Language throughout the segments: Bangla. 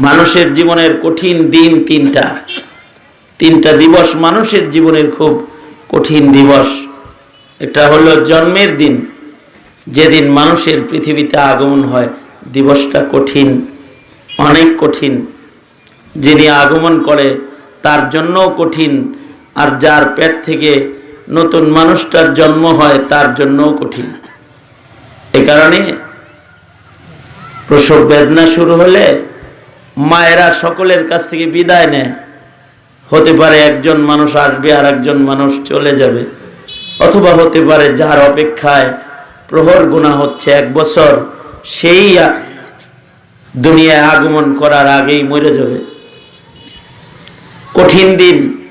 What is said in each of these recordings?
মানুষের জীবনের কঠিন দিন তিনটা। তিনটা দিবস মানুষের জীবনের খুব কঠিন দিবস। এটা হলো জন্মের দিন। যেদিন মানুষের পৃথিবীতে আগমন হয়, দিবসটা কঠিন, অনেক কঠিন। যিনি আগমন করে, তার জন্যও কঠিন। আর যার পেট থেকে নতুন মানুষটার জন্ম হয়, তার জন্যও কঠিন। এ কারণে প্রসব বেদনা শুরু হলে মায়েরা সকলের কাছ থেকে বিদায় নেয়। হতে পারে একজন মানুষ আসবে আর একজন মানুষ চলে যাবে। অথবা হতে পারে যার অপেক্ষায় প্রহর গুণা হচ্ছে এক বছর, সেই দুনিয়ায় আগমন করার আগেই মরে যাবে। কঠিন দিন।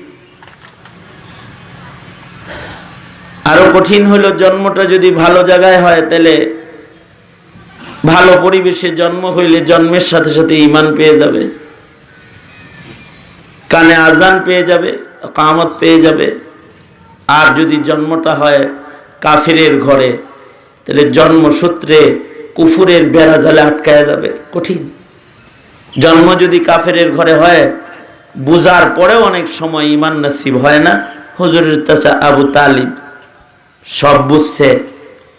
আরও কঠিন হলো জন্মটা যদি ভালো জায়গায় হয়, তাহলে ভালো পরিবেশে জন্ম হইলে জন্মের সাথে সাথে ইমান পেয়ে যাবে। কানে আজান পেয়ে যাবে কামত পেয়ে যাবে। আর যদি জন্মটা হয় কাফিরের ঘরে, তাহলে জন্মসূত্রে কুফুরের বেড়া জালে আটকায় যাবে। কঠিন। জন্ম যদি কাফেরের ঘরে হয় বুজার পরেও অনেক সময় ইমান নসিব হয় না। হুজুরের চাচা আবু তালিব সব বুঝছে,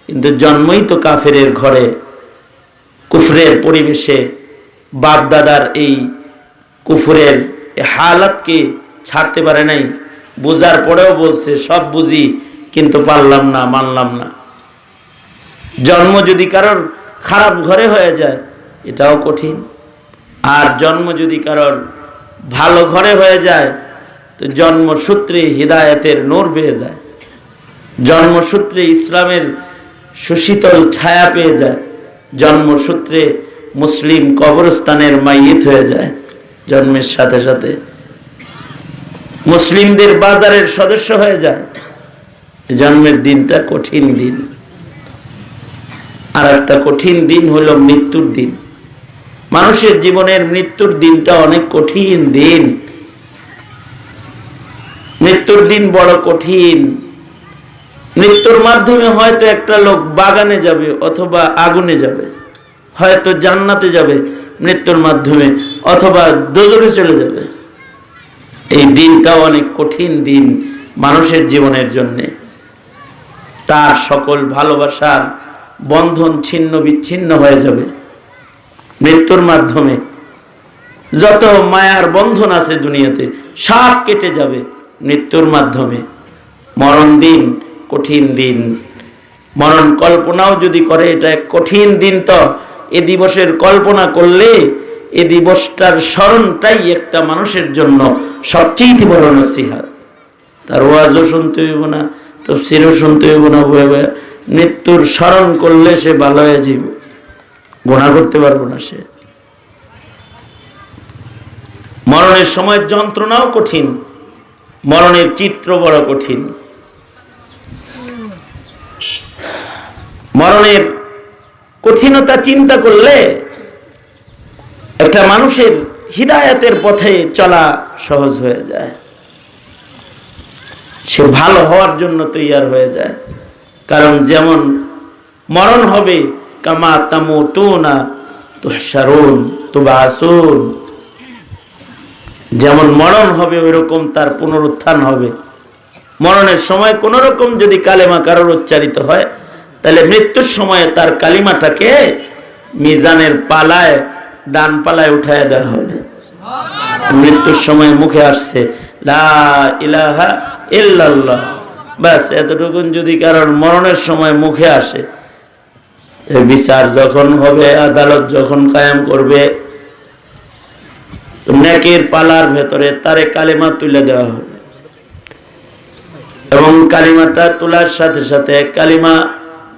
কিন্তু জন্মই তো কাফেরের ঘরে কুফরের পরিবেশে বাপ দাদার এই কুফরের হালাতকে ছাড়তে পারে নাই। বোঝার পরেও বলছে, সব বুঝি, কিন্তু পারলাম না, মানলাম না। জন্ম যদি কারোর খারাপ ঘরে হয়ে যায়, এটাও কঠিন। আর জন্ম যদি কারোর ভালো ঘরে হয়ে যায়, তো জন্মসূত্রে হৃদায়তের নোর পেয়ে যায়। জন্মসূত্রে ইসলামের সুশীতল ছায়া পেয়ে যায়। জন্মসূত্রে মুসলিম কবরস্থানের মাইয়েত হয়ে যায় জন্মের সাথে সাথে। মুসলিমদের বাজারের সদস্য হয়ে যায়। জন্মের দিনটা কঠিন দিন। আর একটা কঠিন দিন হলো মৃত্যুর দিন। মানুষের জীবনের মৃত্যুর দিনটা অনেক কঠিন দিন। মৃত্যুর দিন বড় কঠিন। মৃত্যুর মাধ্যমে হয়তো একটা লোক বাগানে যাবে অথবা আগুনে যাবে, হয়তো জান্নাতে যাবে মৃত্যুর মাধ্যমে অথবা দোজরে চলে যাবে। এই দিনটাও অনেক কঠিন দিন মানুষের জীবনের জন্যে। তার সকল ভালোবাসার বন্ধন ছিন্ন বিচ্ছিন্ন হয়ে যাবে। মৃত্যুর মাধ্যমে যত মায়ার বন্ধন আছে দুনিয়াতে, সব কেটে যাবে মৃত্যুর মাধ্যমে। মরণ দিন কঠিন দিন। মরণ কল্পনাও যদি করে, এটা এক কঠিন দিন তো। এ দিবসের কল্পনা করলে এ দিবসটার স্মরণটাই একটা মানুষের জন্য সবচেয়ে বড় নসিহাত। তার ওয়াজও শুনতে হইব না তো তফসিরও শুনতে হইব না মৃত্যুর স্মরণ করলে সে ভালো হয়ে গোনা করতে পারব না সে। মরণের সময় যন্ত্রণাও কঠিন। মরণের চিত্র বড় কঠিন। মরণের কঠিনতা চিন্তা করলে একটা মানুষের হৃদায়তের পথে চলা সহজ হয়ে যায়। সে ভালো হওয়ার জন্য তৈয়ার হয়ে যায়। কারণ যেমন মরণ হবে, কামা তামু তু না তুহারুন তুবাসুন। যেমন মরণ হবে, ওইরকম তার পুনরুত্থান হবে। মরণের সময় কোন রকম যদি কালেমা কারোর উচ্চারিত হয় তাহলে মৃত্যুর সময় তার কালিমাটাকে মিজানের পালায় ডান পালায় উঠায় দেওয়া হবে। মৃত্যুর সময় মুখে আসছে লা ইলাহা ইল্লাল্লাহ। ব্যাস এতটুকুন যদি কারোর মরণের সময় মুখে আসে বিচার যখন হবে আদালত যখন কায়েম করবে নেকের পালার ভেতরে তারে কালিমা তুলে দেওয়া হবে। এবং কালিমাটা তোলার সাথে সাথে কালিমা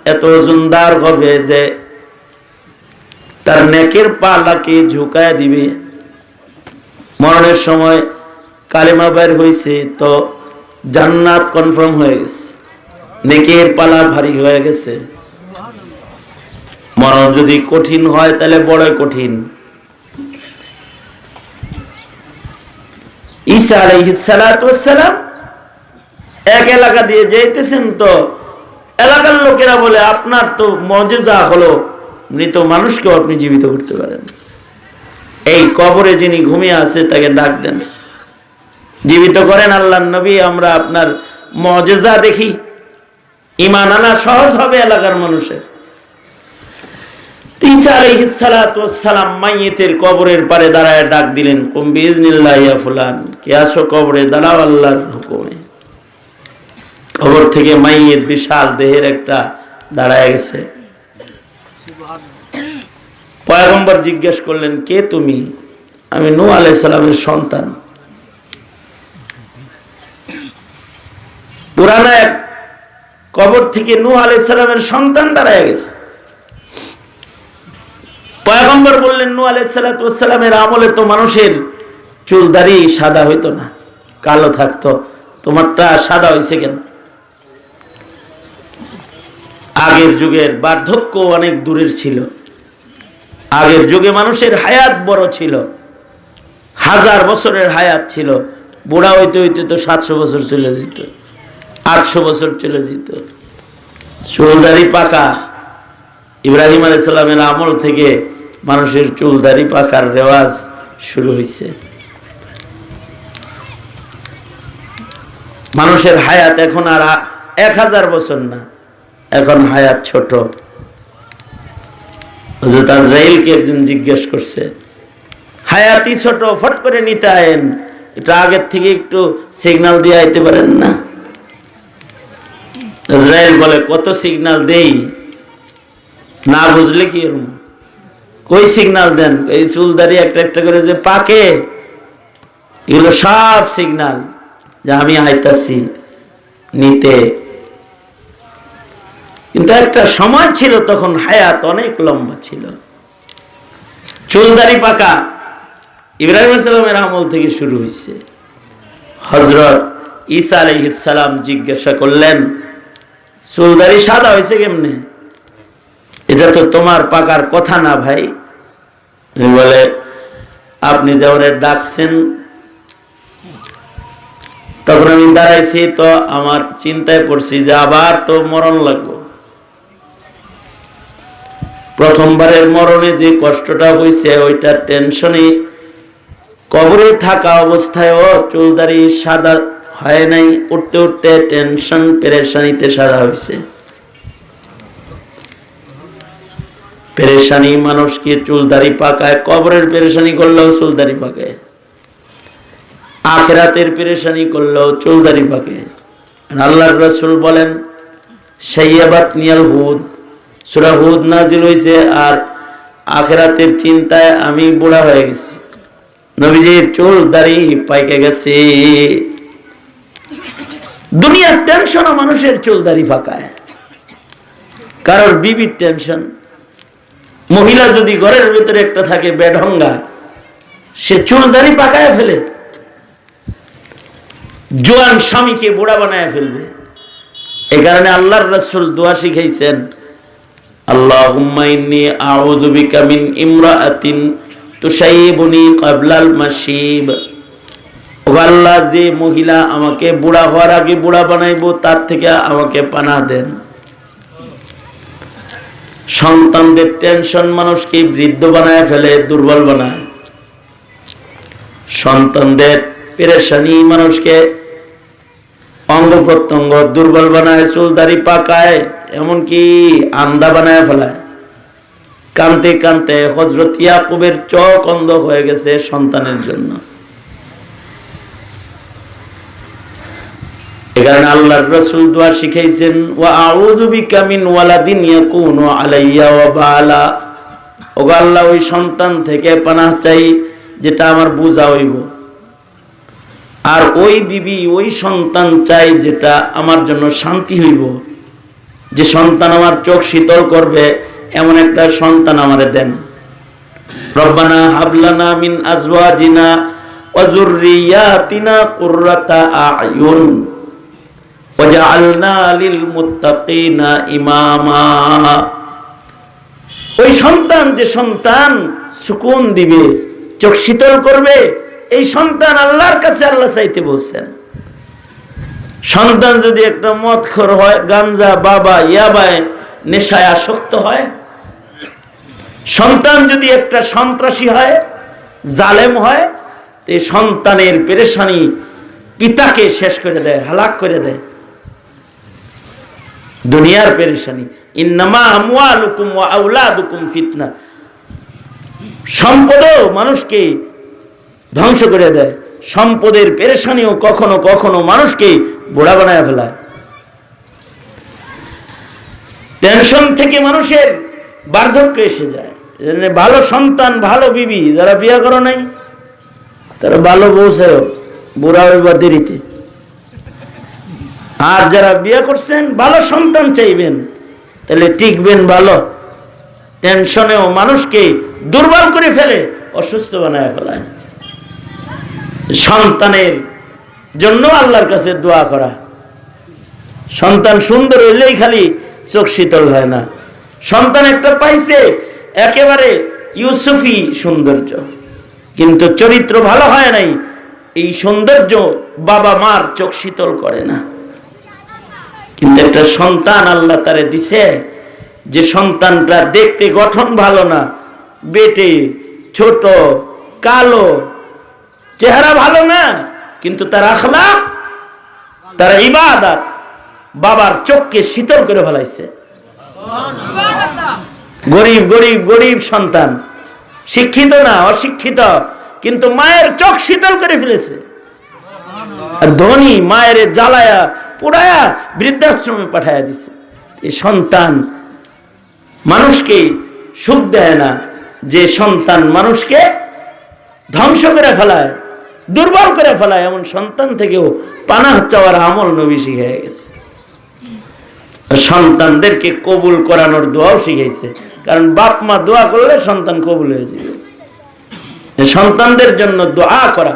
এত ওজনদার হবে যে তার নেকের পালাকে ঝুঁকায় দিবে। মরণের সময় কালিমা বের হয়েছে তো জান্নাত কনফার্ম হয়ে গেছে। নেকের পালা ভারী হয়ে গেছে। মরণ যদি কঠিন হয় তাহলে বড় কঠিন। ঈসা আলাইহিসালাম এক এলাকা দিয়ে যাইতেছেন তো এলাকার লোকেরা বলে, আপনার তো মজেজা হলো, মৃত মানুষকেও আপনি জীবিত করতে পারেন। এই কবরে যিনি ঘুমিয়ে আছে, তাকে ডাক দেন। জীবিত করেন আল্লাহ নবী, আমরা আপনার মজেজা দেখি। ইমান আনা সহজ হবে এলাকার মানুষের। ঈসা মাইয়েতের কবরের পারে দাঁড়ায় ডাক দিলেন, কুম বিইজনিল্লাহ ইয়া ফুলান, কে আসো কবরে? দাঁড়াও আল্লাহর হুকুমে। কবর থেকে মাইয়ের বিশাল দেহের একটা দাঁড়ায় গেছে। পয়গম্বর জিজ্ঞেস করলেন, কে তুমি? আমি নু আলাইহিস সালামের সন্তান। পুরানা এক কবর থেকে নূহ আলাইহিস সালামের সন্তান দাঁড়ায় গেছে। পয়গম্বর বললেন, নূহ আলাইহিস সালামের আমলে তো মানুষের চুল দাড়ি সাদা হইতো না, কালো থাকতো। তোমারটা সাদা হয়েছে কেন? আগের যুগের বার্ধক্য অনেক দূরের ছিল। আগের যুগে মানুষের হায়াত বড় ছিল। হাজার বছরের হায়াত ছিল। বুড়া হইতে হইতে তো সাতশো বছর চলে যেত। আটশো বছর চলে যেত। চুলদারি পাকা। ইব্রাহিম আলাইসাল্লামের আমল থেকে মানুষের চুলদারি পাকার রেওয়াজ শুরু হয়েছে মানুষের হায়াত এখন আর এক হাজার বছর না। এখন হায়াত ছোট। আজরাইলকে একজন জিজ্ঞেস করছে হায়াতি ছোট, ফট করে নিতে আয়েন। এটা আগের থেকে একটু সিগনাল দিয়ে আইতে পারেন না? ইসরায়েল বলে, কত সিগনাল দেই? না বুঝলে কি এরকম কই সিগন্যাল দেন? এই চুলদারি একটা একটা করে যে পাকে, এগুলো সব সিগন্যাল যে আমি আইতাছি নিতে। কিন্তু একটা সময় ছিল তখন হায়াত অনেক লম্বা ছিল। চুলদারি পাকা। ইব্রাহিম সালামের আমল থেকে শুরু হয়েছে হজরত ঈসা আলহিসাম জিজ্ঞাসা করলেন, চুলদারি সাদা হয়েছে কেমনে? এটা তো তোমার পাকার কথা না ভাই। বলে, আপনি যেমন ডাকছেন, তখন আমি দাঁড়াইছি তো আমার চিন্তায় পড়ছি যে আবার তো মরণ লাগবো। প্রথমবারের মরণে যে কষ্টটা হয়েছে ওইটা টেনশনে কবরে থাকা অবস্থায়ও চুলদারি সাদা হয় নাই, উঠতে উঠতে টেনশন, পেরেশানিতে সাদা হয়েছে পেরেশানি মানুষকে চুলদারি পাকায়, কবরের পেরেশানি করলেও চুলদারি পাকায় আখেরাতের পেরেশানি করলেও চুলদারি পাকে। আল্লাহর রসুল বলেন, সাইয়াবাত নিয়াল হুদ। সুরা হুদ নাজিল হয়েছে আর আখেরাতের চিন্তায় আমি বুড়া হয়ে গেছি। নবীজির চুল দাড়ি পাইকে গেছে। দুনিয়ার টেনশন মানুষের চুল দাড়ি ফাঁকায়। কারোর বিবির টেনশন মহিলা যদি ঘরের ভিতরে একটা থাকে বেঢঙ্গা, সে চুল দাড়ি পাকায় ফেলে। জোয়ান স্বামীকে বুড়া বানায় ফেলবে। এ কারণে আল্লাহর রাসূল দোয়া শিখাইছেন আল্লাহুম্মা ইন্নী যে মহিলা আমাকে বুড়া হওয়ার আগে বুড়া বানাইবো, তার থেকে আমাকে পানা দেন। সন্তানদের টেনশন মানুষকে বৃদ্ধ বানায় ফেলে, দুর্বল বানায়। সন্তানদের পেরেশানি মানুষকে অঙ্গ প্রত্যঙ্গ দুর্বল বানায়, চুলদারি পাকায়। এমনকি আন্দা বানায় ফেলায়। কানতে কানতে হজরত ইয়াকুবের চোখ অন্ধ হয়ে গেছে সন্তানের জন্য। এখানে আল্লাহর রাসূল দোয়া শিখাইছেন, ওয়া আউযু বিকা মিন ওয়ালাদিন ইয়াকুনু আলাইয়া ওয়া বালা। ওগো আল্লাহ, ওই সন্তান থেকে পানাহ চাই, যেটা আমার বোঝা হইব। আর ওই বিবি, ওই সন্তান চাই, যেটা আমার জন্য শান্তি হইব। যে সন্তান আমার চোখ শীতল করবে, এমন একটা সন্তান আমারে দেন। রব্বানা হাবলানা মিন আজওয়াজিনা ওয়া যুররিয়াতিনা কুররাতা আয়ুন ওয়াজআলনা লিল মুত্তাকিনা ইমামা। ওই সন্তান যে সন্তান সুকুন দিবে, চোখ শীতল করবে, এই সন্তান আল্লাহর কাছে আল্লাহ চাইতে বলছেন। সন্তান যদি একটা মদখর হয়, গাঞ্জা, বাবা, ইয়াবায় নেশায় আসক্ত হয়, সন্তান যদি একটা সন্ত্রাসী হয়, জালেম হয় এই সন্তানের পেরেশানি পিতাকে শেষ করে দেয়, হালাক করে দেয়। দুনিয়ার পেরেশানি। ইন্নামা আমওয়ালুকুম ওয়া আওলাদুকুম ফিতনা। সম্পদও মানুষকে ধ্বংস করে দেয়। সম্পদের পেরেশানিও কখনো কখনো মানুষকে বোড়া বানায় ফেলায়। টেনশন থেকে মানুষের বার্ধক্য এসে যায়। ভালো সন্তান, ভালো বিবি, যারা বিয়ে করো নাই, তারা ভালো বউছেও বুড়া হইবা দেরিতে। আর যারা বিয়ে করছেন, ভালো সন্তান চাইবেন, তাহলে টিকবেন ভালো। টেনশনেও মানুষকে দুর্বল করে ফেলে, অসুস্থ বানায় ফেলায়। সন্তানের জন্য আল্লাহর কাছে দোয়া করা। সন্তান সুন্দর হইলেই খালি চোখ শীতল হয় না। সন্তান একটা পাইছে, একেবারে ইউসুফি সৌন্দর্য। কিন্তু চরিত্র ভালো হয় নাই, এই সৌন্দর্য বাবা মার চোখ শীতল করে না। কিন্তু একটা সন্তান আল্লাহ তারে দিছে, যে সন্তানটা দেখতে গঠন ভালো না, বেটে, ছোট, কালো, চেহারা ভালো না। কিন্তু তার আখলা তার ইবাদত বাবার চোখকে শীতল করে ফেলাইছে। গরিব গরিব গরিব সন্তান। শিক্ষিত না, অশিক্ষিত, কিন্তু মায়ের চোখ শীতল করে ফেলেছে। আর ধনী মায়ের জ্বালায়া পুরায়া বৃদ্ধাশ্রমে পাঠায়া দিছে। এই সন্তান মানুষকে সুখ দেয় না, যে সন্তান মানুষকে ধ্বংস করে ফেলায়। দুর্বল করে ফেলায়, এমন সন্তান থেকেও পানাহ চাওয়ার আমল নবী শিখে গেছে। সন্তানদেরকে কবুল করানোর দোয়াও শিখাইছে। কারণ বাপ মা দোয়া করলে সন্তান কবুল হয়ে যাবে। সন্তানদের জন্য দোয়া করা।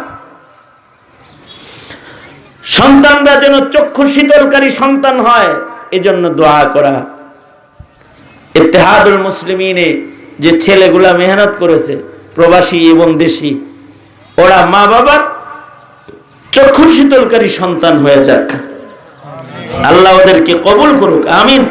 সন্তানরা যেন চক্ষু শীতলকারী সন্তান হয়, এজন্য দোয়া করা। ইত্তেহাদুল মুসলিমিনে যে ছেলেগুলা মেহনত করেছে, প্রবাসী এবং দেশি ওরা মা বাবার চক্ষু শীতলকারী সন্তান হয়ে যাক। আল্লাহ ওদেরকে কবল করুক আমিন।